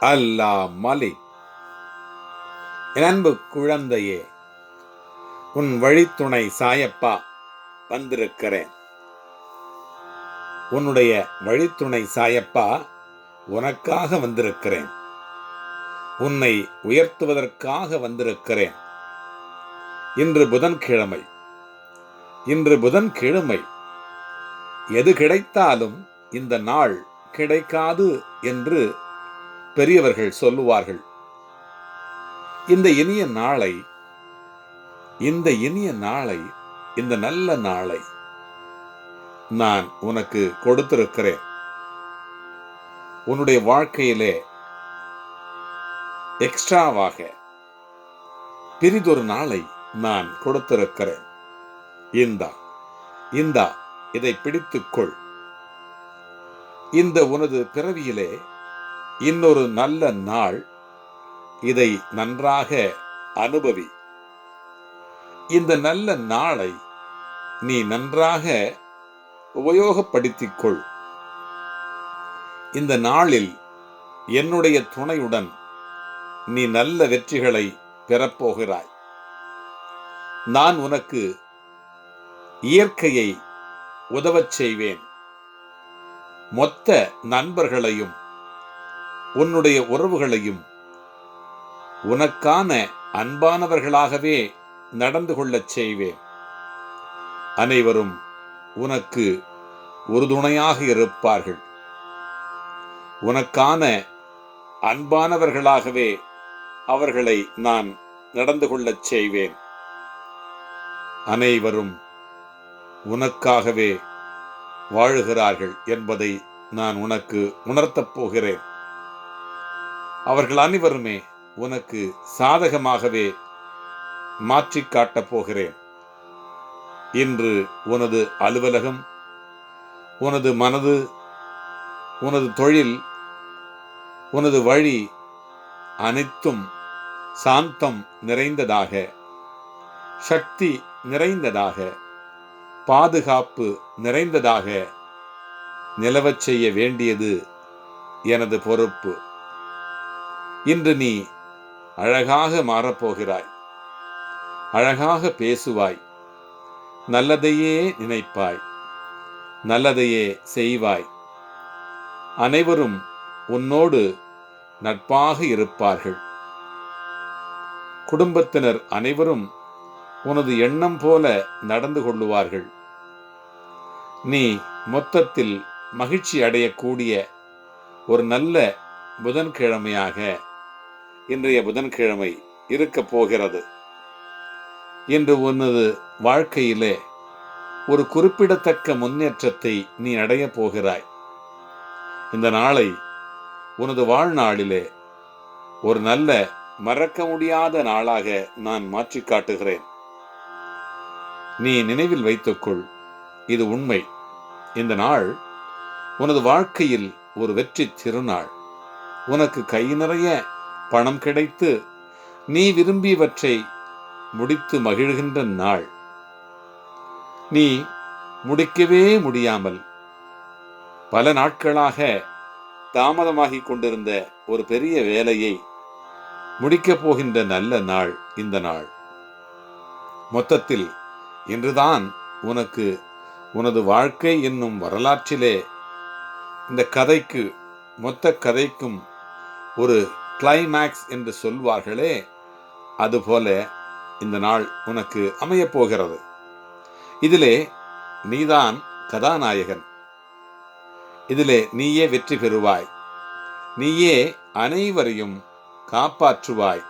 அல்லா மலிக் என் அன்பு குழந்தையே உன் வழித்துணை சாயப்பா வந்திருக்கிறேன். உன்னுடைய வழித்துணை சாயப்பா உனக்காக வந்திருக்கிறேன். உன்னை உயர்த்துவதற்காக வந்திருக்கிறேன். இன்று புதன்கிழமை. இன்று புதன்கிழமை. எது கிடைத்தாலும் இந்த நாள் கிடைக்காது என்று பெரியவர்கள் சொல்லுவார்கள் இந்த இனிய நாளை இந்த இனிய நாளை இந்த நல்ல நாளை நான் உனக்கு கொடுத்திருக்கிறேன். உன்னுடைய வாழ்க்கையிலே எக்ஸ்ட்ராவாக பிரிதொரு நாளை நான் கொடுத்திருக்கிறேன். இந்தா இந்தா இதை பிடித்துக்கொள். இந்த உனது பிறவியிலே இன்னொரு நல்ல நாள் இதை நன்றாக அனுபவி. இந்த நல்ல நாளை நீ நன்றாக உபயோகப்படுத்திக் கொள் இந்த நாளில் என்னுடைய துணையுடன் நீ நல்ல வெற்றிகளை பெறப்போகிறாய். நான் உனக்கு இயற்கையை உதவச் செய்வேன். மொத்த நண்பர்களையும் உன்னுடைய உறவுகளையும் உனக்கான அன்பானவர்களாகவே நடந்து கொள்ளச் செய்வேன். அனைவரும் உனக்கு உறுதுணையாக இருப்பார்கள். உனக்கான அன்பானவர்களாகவே அவர்களை நான் நடந்து கொள்ளச் செய்வேன். அனைவரும் உனக்காகவே வாழுகிறார்கள் என்பதை நான் உனக்கு உணர்த்தப் போகிறேன். அவர்கள் அனைவருமே உனக்கு சாதகமாகவே மாற்றி காட்டப் போகிறேன். இன்று உனது அலுவலகம் உனது மனது உனது தொழில் உனது வழி அனைத்தும் சாந்தம் நிறைந்ததாக சக்தி நிறைந்ததாக பாதுகாப்பு நிறைந்ததாக நிலவச் செய்ய வேண்டியது எனது பொறுப்பு. இன்று நீ அழகாக மாறப்போகிறாய். அழகாக பேசுவாய். நல்லதையே நினைப்பாய். நல்லதையே செய்வாய். அனைவரும் உன்னோடு நட்பாக இருப்பார்கள். குடும்பத்தினர் அனைவரும் உனது எண்ணம் போல நடந்து கொள்ளுவார்கள். நீ மொத்தத்தில் மகிழ்ச்சி அடையக்கூடிய ஒரு நல்ல புதன்கிழமையாக இன்றைய புதன்கிழமை இருக்கப் போகிறது. இன்று உனது வாழ்க்கையிலே ஒரு குறிப்பிடத்தக்க முன்னேற்றத்தை நீ அடையப் போகிறாய். இந்த நாளை உனது வாழ்நாளிலே ஒரு நல்ல மறக்க முடியாத நாளாக நான் மாற்றி காட்டுகிறேன். நீ நினைவில் வைத்துக்கொள் இது உண்மை. இந்த நாள் உனது வாழ்க்கையில் ஒரு வெற்றி திருநாள். உனக்கு கை நிறைய பணம் கிடைத்து நீ விரும்பியவற்றை முடித்து மகிழ்கின்ற நாள். நீ முடிக்கவே முடியாமல் பல நாட்களாக தாமதமாகிக் கொண்டிருந்த ஒரு பெரிய வேலையை முடிக்கப் போகின்ற நல்ல நாள் இந்த நாள். மொத்தத்தில் இன்றுதான் உனக்கு உனது வாழ்க்கை என்னும் வரலாற்றிலே இந்த கதைக்கு மொத்த கதைக்கும் ஒரு கிளைமேக்ஸ் என்று சொல்வார்களே அதுபோல இந்த நாள் உனக்கு அமையப் போகிறது இதிலே நீதான் கதாநாயகன். இதிலே நீயே வெற்றி பெறுவாய். நீயே அனைவரையும் காப்பாற்றுவாய்.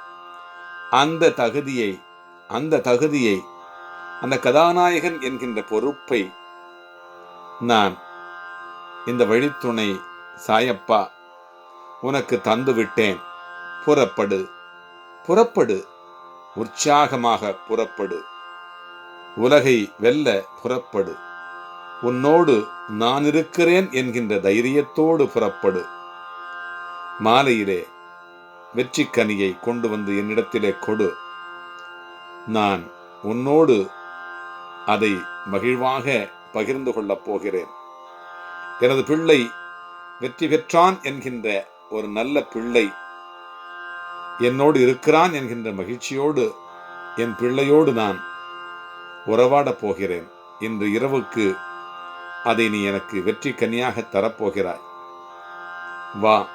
அந்த தகுதியை அந்த தகுதியை அந்த கதாநாயகன் என்கின்ற பொறுப்பை நான் இந்த வழித்துணை சாயப்பா உனக்கு தந்துவிட்டேன். புறப்படு. புறப்படு. உற்சாகமாக புறப்படு. உலகை வெல்ல புறப்படு. உன்னோடு நான் இருக்கிறேன் என்கின்ற தைரியத்தோடு புறப்படு. மாலையிலே வெற்றிக்கனியை கொண்டு வந்து என்னிடத்திலே கொடு. நான் உன்னோடு அதை மகிழ்வாக பகிர்ந்து கொள்ளப் போகிறேன். எனது பிள்ளை வெற்றி பெற்றான் என்கின்ற ஒரு நல்ல பிள்ளை என்னோடு இருக்கிறான் என்கின்ற மகிழ்ச்சியோடு என் பிள்ளையோடு நான் உறவாடப் போகிறேன். இன்று இரவுக்கு அதை நீ எனக்கு வெற்றி கனியாக தரப்போகிறாய். வா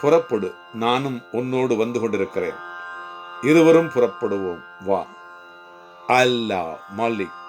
புறப்படு. நானும் உன்னோடு வந்து கொண்டிருக்கிறேன். இருவரும் புறப்படுவோம். வா. அல்லா மாலிக்.